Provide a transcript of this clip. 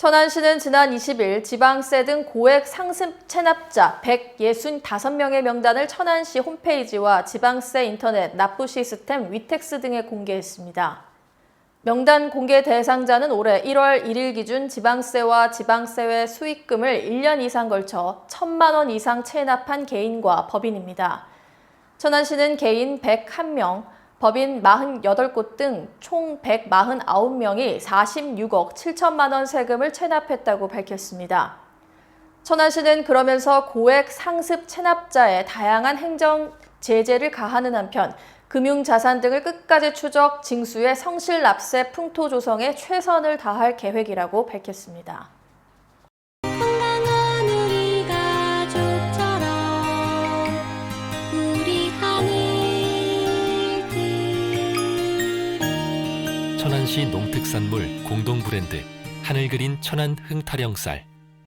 천안시는 지난 20일 지방세 등 고액 상습 체납자 165명의 명단을 천안시 홈페이지와 지방세 인터넷 납부 시스템 위텍스 등에 공개했습니다. 명단 공개 대상자는 올해 1월 1일 기준 지방세와 지방세외 수익금을 1년 이상 걸쳐 1천만 원 이상 체납한 개인과 법인입니다. 천안시는 개인 101명, 법인 48곳 등 총 149명이 46억 7천만 원 세금을 체납했다고 밝혔습니다. 천안시는 그러면서 고액 상습 체납자에 다양한 행정 제재를 가하는 한편 금융자산 등을 끝까지 추적, 징수에 성실 납세 풍토 조성에 최선을 다할 계획이라고 밝혔습니다. 천안시 농특산물 공동 브랜드 하늘 그린 천안 흥타령 쌀